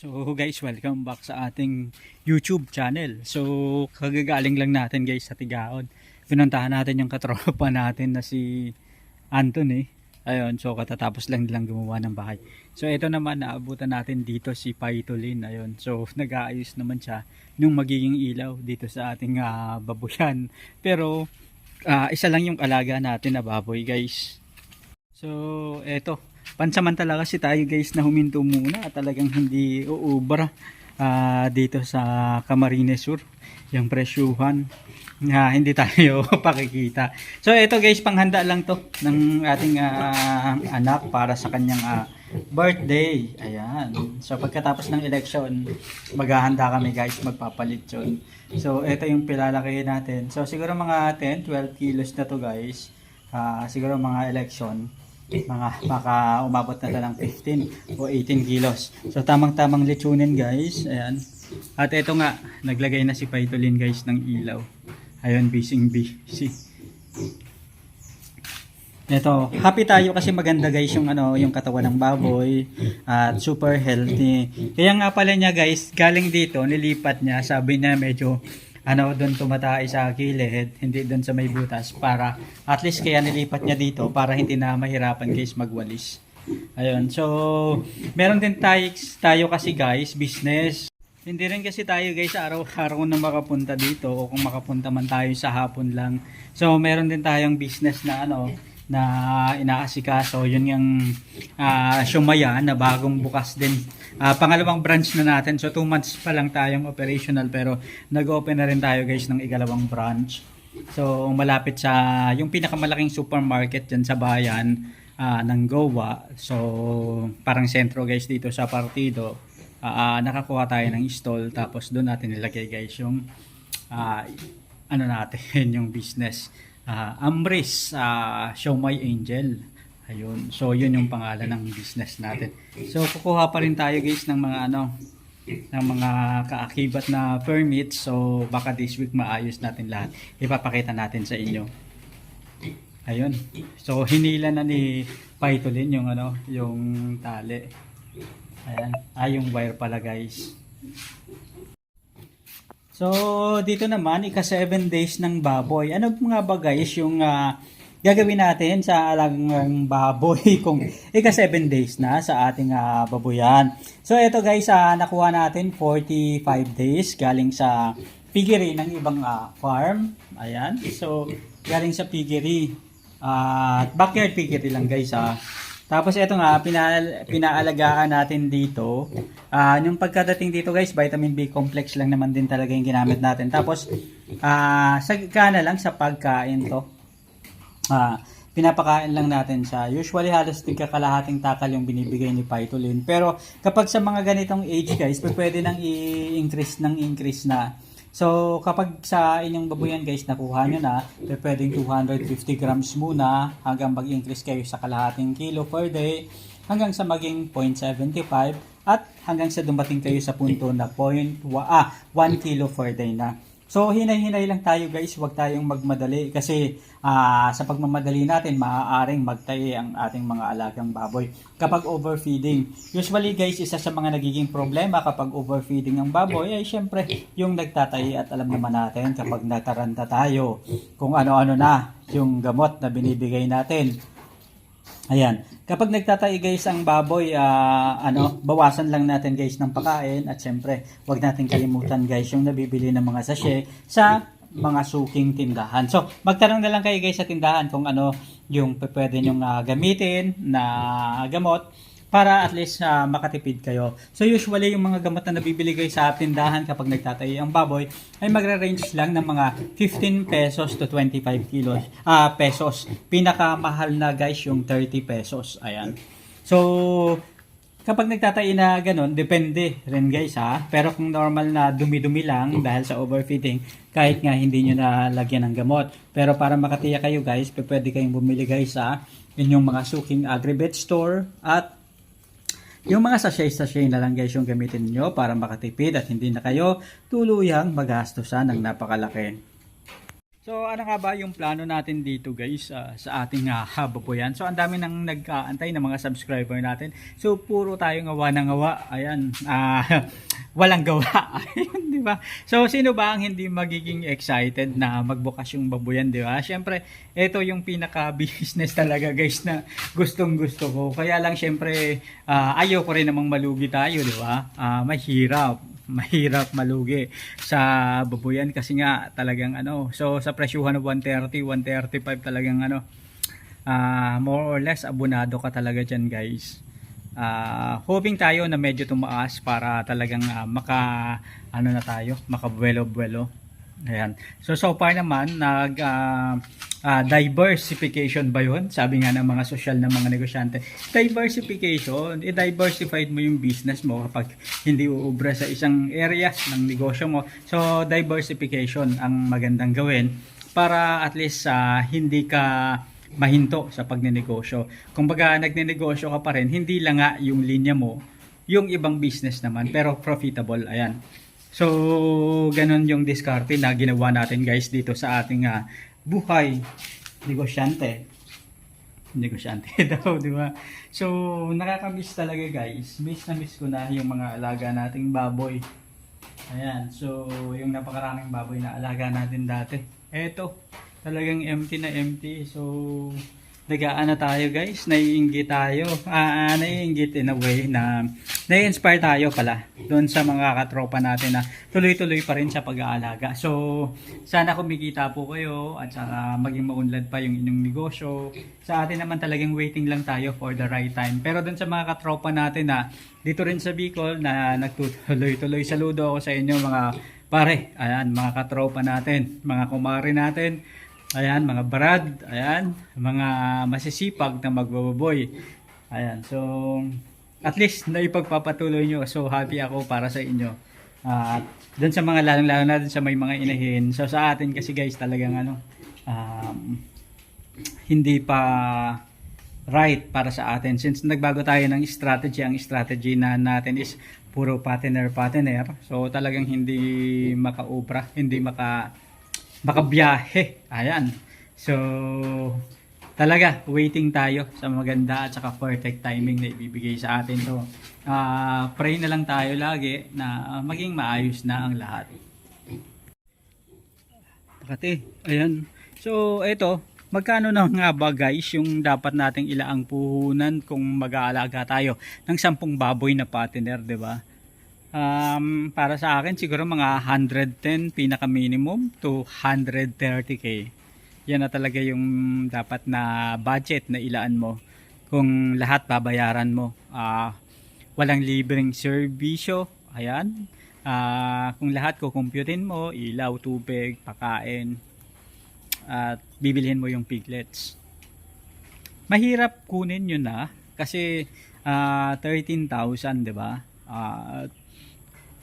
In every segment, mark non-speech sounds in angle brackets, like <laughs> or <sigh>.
So guys, welcome back sa ating YouTube channel. So kagagaling lang natin guys sa Tigaon. Pinuntahan natin yung katropa <laughs> natin na si Anthony. Ayun, so katatapos lang nilang gumawa ng bahay. So ito naman, naabutan natin dito si Paitolin. Ayun, so <laughs> nag-aayos naman siya nung magiging ilaw dito sa ating ah, babuyan. Pero ah, isa lang yung alaga natin na baboy guys. So eto, pansamantala kasi tayo guys na huminto muna at talagang hindi uubra ah, dito sa Camarines Sur yung presyuhan na hindi tayo <laughs> pakikita. So ito guys panghanda lang to ng ating ah, anak para sa kanyang ah, birthday. Ayan. So pagkatapos ng election maghahanda kami guys magpapalit yun. So ito yung pilalaki natin. So siguro mga 10 12 kilos na to guys. Ah, siguro mga election mga baka umabot na lang 15 o 18 kilos. So tamang-tamang lechonin guys. Ayan. At ito nga, naglagay na si Paitolin guys ng ilaw. Ayun, bising busy. Ito, happy tayo kasi maganda guys yung ano, yung katawan ng baboy at super healthy. Kaya nga pala niya guys, galing dito, nilipat niya, sabi niya medyo ano doon tumatay sa gilid, hindi doon sa may butas para at least kaya nilipat niya dito para hindi na mahirapan guys magwalis. Ayun. So, meron din tayo, tayo kasi guys, business. Hindi rin kasi tayo guys araw-araw na makapunta dito o kung makapunta man tayo sa hapon lang. So, meron din tayong business na ano, na inaasikaso. Yun yung uh, Shumaya na bagong bukas din. Ah, pangalawang branch na natin. So, 2 months pa lang tayong operational pero nag-open na rin tayo guys ng ikalawang branch. So, malapit sa yung pinakamalaking supermarket dyan sa bayan ah, ng Goa. So, parang sentro guys dito sa partido. Ah, ah, nakakuha tayo ng stall tapos doon natin nilagay guys yung ah, ano natin <laughs> yung business. Ah, Amris uh, Show My Angel. Ayun. So, yun yung pangalan ng business natin. So, kukuha pa rin tayo guys ng mga ano, ng mga kaakibat na permits. So, baka this week maayos natin lahat. Ipapakita natin sa inyo. Ayun. So, hinila na ni Paitolin yung ano, yung tali. Ayan. Ah, yung wire pala guys. So, dito naman, ika 7 days ng baboy. Ano nga ba guys yung ah, gagawin natin sa alagang baboy <laughs> kung ika 7 days na sa ating ah, baboyan. So, ito guys, ah, nakuha natin 45 days galing sa piggery ng ibang ah, farm. Ayan. So, galing sa piggery. Ah, backyard piggery lang guys ah. Tapos ito nga, pina, pinaalagaan natin dito. Ah, yung pagkadating dito guys, vitamin B complex lang naman din talaga yung ginamit natin. Tapos, ah, sagka na lang sa pagkain to. Ah, pinapakain lang natin siya. Usually halos tigka kalahating takal yung binibigay ni Pytolin. Pero kapag sa mga ganitong age guys, pwede nang i-increase ng increase na. So, kapag sa inyong babuyan guys, nakuha nyo na, eh, pwedeng 250 grams muna hanggang mag-increase kayo sa kalahating kilo per day hanggang sa maging 0.75 at hanggang sa dumating kayo sa punto na 0. Ah, 1 kilo per day na. So, hinay-hinay lang tayo guys, huwag tayong magmadali kasi ah, sa pagmamadali natin, maaaring magtae ang ating mga alagang baboy kapag overfeeding. Usually guys, isa sa mga nagiging problema kapag overfeeding ang baboy ay syempre yung nagtatae at alam naman natin kapag nataranta tayo kung ano-ano na yung gamot na binibigay natin. Ayan. Kapag nagtatay guys ang baboy, ah, ano, bawasan lang natin guys ng pakain at syempre, wag natin kalimutan guys yung nabibili ng mga sachet sa mga suking tindahan. So, magtanong na lang kayo guys sa tindahan kung ano yung pwede nyong ah, gamitin na gamot para at least ah, makatipid kayo. So usually yung mga gamot na nabibili guys sa tindahan kapag nagtatayo ang baboy ay magre-range lang ng mga 15 pesos to 25 kilos ah pesos. Pinakamahal na guys yung 30 pesos. Ayan. So kapag nagtatayo na ganun, depende rin guys ha. Pero kung normal na dumi-dumi lang dahil sa overfeeding, kahit nga hindi nyo na lagyan ng gamot. Pero para makatiya kayo guys, pwede kayong bumili guys sa inyong mga suking agri-vet store at yung mga sachet-sachet na lang guys yung gamitin nyo para makatipid at hindi na kayo tuluyang magastusan ng napakalaki. So ano nga ba yung plano natin dito guys ah, sa ating uh, baboyan? So ang dami nang nag-aantay ng mga subscriber natin. So puro tayo ngawa ng ngawa. Ayan, ah, <laughs> walang gawa. <laughs> Ayun, di ba? So sino ba ang hindi magiging excited na magbukas yung baboyan, di ba? Syempre, ito yung pinaka-business <laughs> talaga guys na gustong gusto ko. Kaya lang syempre, ah, ayaw ko rin namang malugi tayo, di ba? Ah, mahirap mahirap malugi sa babuyan kasi nga talagang ano so sa presyuhan ng 130 135 talagang ano ah, more or less abonado ka talaga dyan guys Ah, hoping tayo na medyo tumaas para talagang ah, maka ano na tayo makabuelo-buelo Ayan. So so far naman nag ah, ah, diversification ba 'yon? Sabi nga ng mga social na mga negosyante. Diversification, i-diversified mo yung business mo kapag hindi uubra sa isang area ng negosyo mo. So diversification ang magandang gawin para at least ah, hindi ka mahinto sa pagnenegosyo. Kung baga nagnenegosyo ka pa rin, hindi lang nga yung linya mo, yung ibang business naman, pero profitable. Ayan. So, ganun yung diskarte na ginawa natin guys dito sa ating ah, buhay negosyante. Negosyante <laughs> daw, di ba? So, nakakamiss talaga guys. Miss na miss ko na yung mga alaga nating baboy. Ayan, so yung napakaraming baboy na alaga natin dati. Eto, talagang empty na empty. So, nagaan na tayo guys, naiinggit tayo. Ah, ah, naiinggit in a way na nai-inspire tayo pala doon sa mga katropa natin na tuloy-tuloy pa rin sa pag-aalaga. So, sana kumikita po kayo at saka maging maunlad pa yung inyong negosyo. Sa atin naman talagang waiting lang tayo for the right time. Pero doon sa mga katropa natin na dito rin sa Bicol na nagtutuloy-tuloy saludo ako sa inyo mga pare, ayan, mga katropa natin, mga kumari natin, Ayan, mga brad, ayan, mga masisipag na magbababoy. Ayan, so at least naipagpapatuloy nyo. So happy ako para sa inyo. At doon sa mga lalong-lalo na dun sa may mga inahin. So sa atin kasi guys talagang ano, um, hindi pa right para sa atin. Since nagbago tayo ng strategy, ang strategy na natin is puro partner. So talagang hindi maka-ubra, hindi maka makabiyahe. Ayan. So, talaga, waiting tayo sa maganda at saka perfect timing na ibibigay sa atin to. Ah, pray na lang tayo lagi na maging maayos na ang lahat. Pakati, ayan. So, eto, magkano na nga ba guys yung dapat nating ilaang puhunan kung mag-aalaga tayo ng sampung baboy na partner, 'di ba? Um, para sa akin siguro mga 110 pinaka minimum to 130k. Yan na talaga yung dapat na budget na ilaan mo. Kung lahat babayaran mo. Ah, walang libreng serbisyo. Ayan. Ah, kung lahat kukumputin mo, ilaw, tubig, pakain, at bibilhin mo yung piglets. Mahirap kunin yun na kasi ah, 13,000, 'di ba? Ah,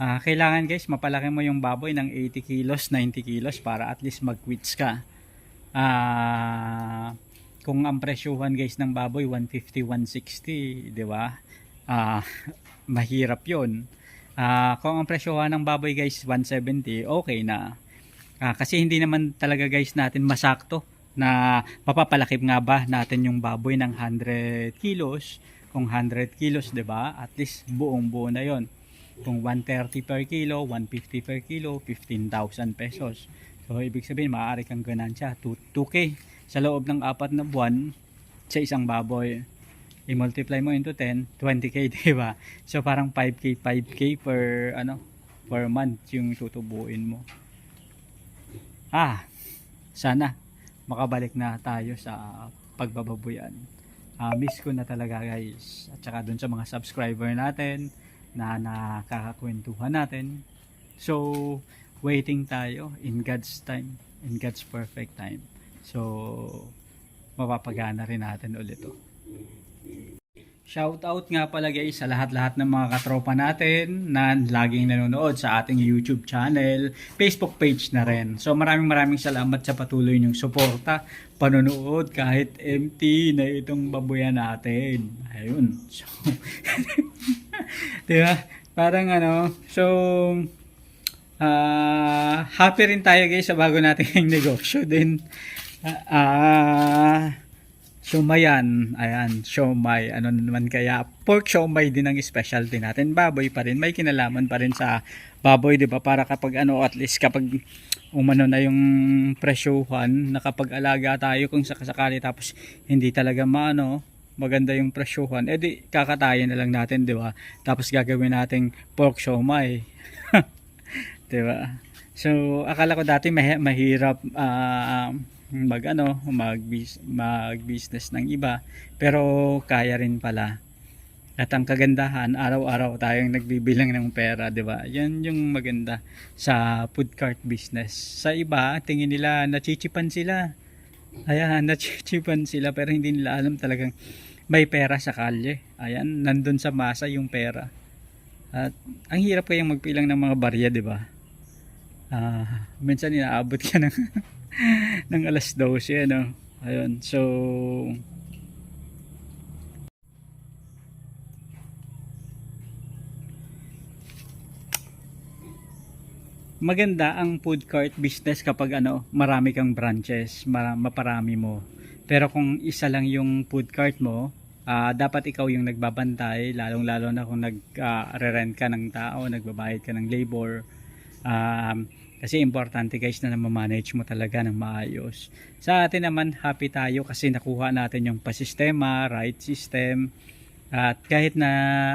Ah, kailangan guys, mapalaki mo yung baboy ng 80 kilos, 90 kilos para at least mag-quits ka. Ah, kung ang presyuhan guys ng baboy 150, 160, 'di ba? Ah, <laughs> mahirap 'yon. Ah, kung ang presyuhan ng baboy guys 170, okay na. Ah, kasi hindi naman talaga guys natin masakto na mapapalaki nga ba natin yung baboy ng 100 kilos. Kung 100 kilos, 'di ba? At least buong buo na 'yon. Kung 130 per kilo, 150 per kilo, 15,000 pesos. So, ibig sabihin, maaari kang ganansya. 2, 2K sa loob ng apat na buwan sa isang baboy. I-multiply mo into 10, 20K, <laughs> di ba? So, parang 5K, 5K per, ano, per month yung tutubuin mo. Ah, sana makabalik na tayo sa pagbababoyan. Ah, miss ko na talaga guys. At saka dun sa mga subscriber natin, na nakakakwentuhan natin. So, waiting tayo in God's time, in God's perfect time. So, mapapagana rin natin ulit to. Shout out nga pala guys sa lahat-lahat ng mga katropa natin na laging nanonood sa ating YouTube channel, Facebook page na rin. So maraming maraming salamat sa patuloy niyong suporta, panonood kahit empty na itong babuyan natin. Ayun. So, <laughs> <laughs> Di ba? Parang ano, so Ah, happy rin tayo guys sa bago nating <laughs> negosyo din. Ah, ah, Shumayan, ayan, siomay, ano naman kaya, pork siomay din ang specialty natin, baboy pa rin, may kinalaman pa rin sa baboy, di ba, para kapag ano, at least kapag umano na yung presyuhan, nakapag-alaga tayo kung sakasakali, tapos hindi talaga maano, maganda yung presyuhan, edi kakatayin na lang natin, di ba, tapos gagawin nating pork siomay, <laughs> di ba, so akala ko dati mahi- mahirap, ah, mag ano, mag, mag business ng iba pero kaya rin pala. At ang kagandahan araw-araw tayong nagbibilang ng pera di ba? Yan yung maganda sa food cart business. Sa iba tingin nila nachichipan sila ayan nachichipan sila pero hindi nila alam talagang may pera sa kalye. Ayan nandun sa masa yung pera. At ang hirap kayang magpilang ng mga barya di ba? Ah minsan inaabot ka ng <laughs> ng alas 12 ano? Ayun so maganda ang food cart business kapag ano marami kang branches maparami mo pero kung isa lang yung food cart mo ah, dapat ikaw yung nagbabantay lalong lalo na kung nag ah, re-rent ka ng tao nagbabayad ka ng labor um, kasi importante guys na na-manage mo talaga ng maayos. Sa atin naman happy tayo kasi nakuha natin yung pasistema, right system. At kahit na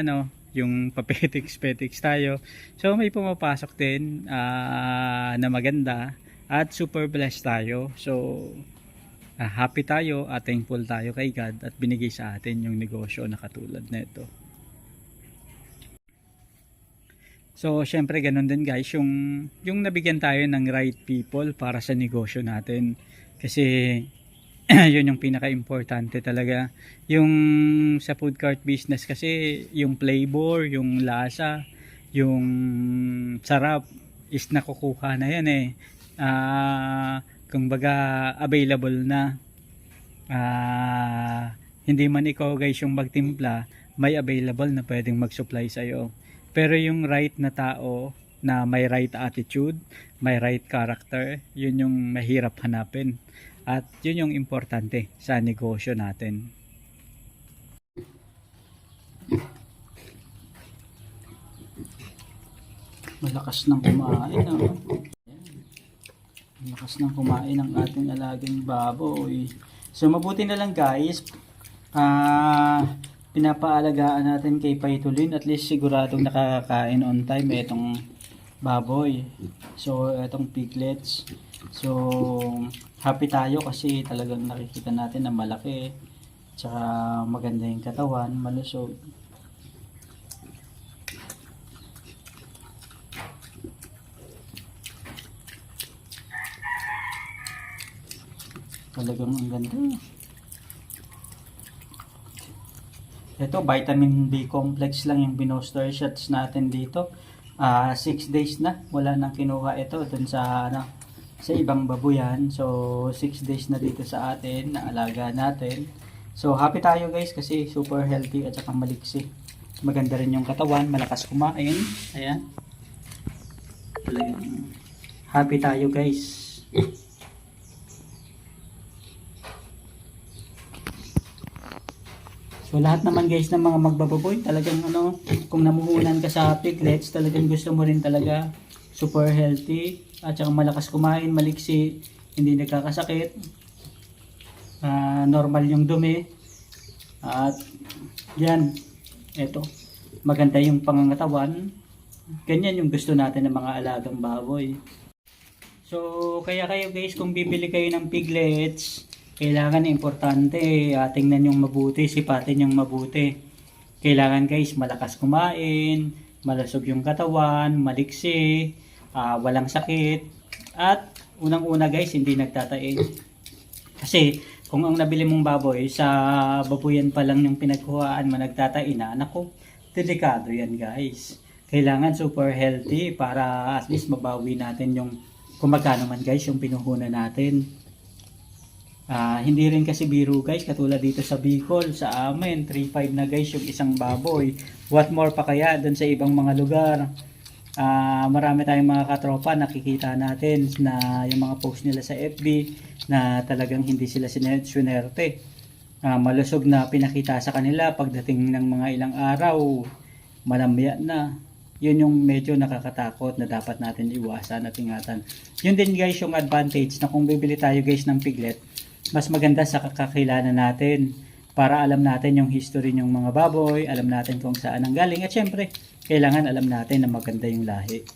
ano, yung papetiks-petiks tayo. So may pumapasok din ah, na maganda at super blessed tayo. So ah, happy tayo at thankful tayo kay God at binigay sa atin yung negosyo na katulad nito. So, syempre ganun din guys, yung yung nabigyan tayo ng right people para sa negosyo natin. Kasi <clears throat> yun yung pinaka-importante talaga. Yung sa food cart business kasi yung flavor, yung lasa, yung sarap is nakukuha na yan eh. Ah, kung baga available na. Ah, hindi man ikaw guys yung magtimpla, may available na pwedeng mag-supply sa'yo. Pero yung right na tao na may right attitude, may right character, yun yung mahirap hanapin. At yun yung importante sa negosyo natin. Malakas ng kumain. Oh. Malakas ng kumain ang ating alagang baboy. So mabuti na lang guys. Ah, pinapaalagaan natin kay Paitulin at least siguradong nakakakain on time itong baboy. So itong piglets. So happy tayo kasi talagang nakikita natin na malaki. Tsaka maganda yung katawan, malusog. Talagang ang ganda. Ito, vitamin B complex lang yung binoster shots natin dito. 6 days na. Wala nang kinuha ito dun sa, ano, sa ibang babuyan. So, 6 days na dito sa atin, na alaga natin. So, happy tayo guys kasi super healthy at saka maliksi. Maganda rin yung katawan, malakas kumain. Ayan. Happy tayo guys. So lahat naman guys ng mga magbababoy, talagang ano, kung namuhunan ka sa piglets, talagang gusto mo rin talaga super healthy at saka malakas kumain, maliksi, hindi nagkakasakit. Ah, normal yung dumi. At yan, eto, maganda yung pangangatawan. Ganyan yung gusto natin ng mga alagang baboy. So, kaya kayo guys, kung bibili kayo ng piglets, kailangan importante, uh, tingnan yung mabuti, sipatin yung mabuti. Kailangan guys, malakas kumain, malasog yung katawan, maliksi, ah, walang sakit, at unang-una guys, hindi nagtatain. Kasi, kung ang nabili mong baboy, sa babuyan pa lang yung pinagkuhaan mo nagtatain na, naku, delikado yan guys. Kailangan super healthy para at least mabawi natin yung kung magkano man guys yung pinuhunan natin. Ah, hindi rin kasi biro guys, katulad dito sa Bicol, sa amin, 3.5 na guys yung isang baboy. What more pa kaya doon sa ibang mga lugar? Ah, marami tayong mga katropa nakikita natin na yung mga post nila sa FB na talagang hindi sila sine- swinerte. Ah, malusog na pinakita sa kanila pagdating ng mga ilang araw, malamya na. Yun yung medyo nakakatakot na dapat natin iwasan at ingatan. Yun din guys yung advantage na kung bibili tayo guys ng piglet, mas maganda sa kakakilala natin para alam natin yung history ng mga baboy, alam natin kung saan ang galing at syempre, kailangan alam natin na maganda yung lahi.